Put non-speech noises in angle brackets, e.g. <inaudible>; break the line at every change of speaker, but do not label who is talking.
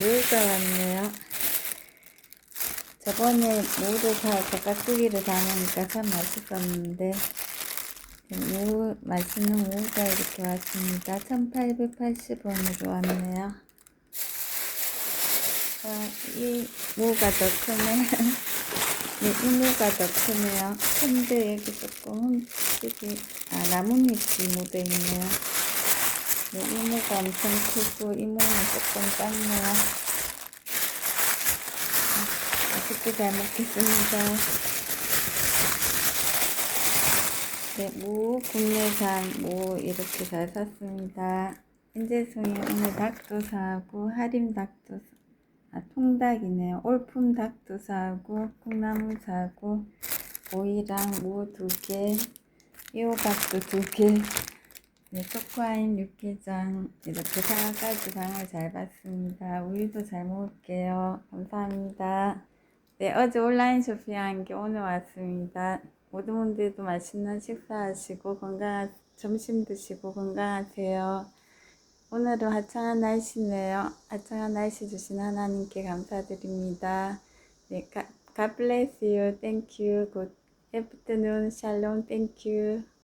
무가 왔네요. 저번에 사서 깍두기를 담으니까 참 맛있었는데 무, 맛있는 무가 이렇게 왔습니다. 1880원으로 왔네요. 자, 이 무가 더 크네. 네, <laughs> 이 무가 더 크네요. 근데 여기 조금 흠집이, 아, 나뭇잎이 묻어 있네요. 네, 이모가 엄청 크고 이모는 조금 작네요. 아, 맛있게 잘 먹겠습니다. 네, 무 국내산 무 이렇게 잘 샀습니다. 인제송이 오늘 닭도 사고 할인 닭도 사- 아, 통닭이네요. 올품 닭도 사고 콩나물 사고 오이랑 무 두 개, 이호박도 두 개. 네, 초코아임 육개장 이렇게 사가지 방을 잘 봤습니다. 우유도 잘 먹을게요. 감사합니다. 네, 어제 온라인 쇼핑한 게 오늘 왔습니다. 모든 분들도 맛있는 식사하시고 건강한 점심 드시고 건강하세요. 오늘은 화창한 날씨네요. 화창한 날씨 주신 하나님께 감사드립니다. 네, God bless you. Thank you. Good afternoon. Shalom. Thank you.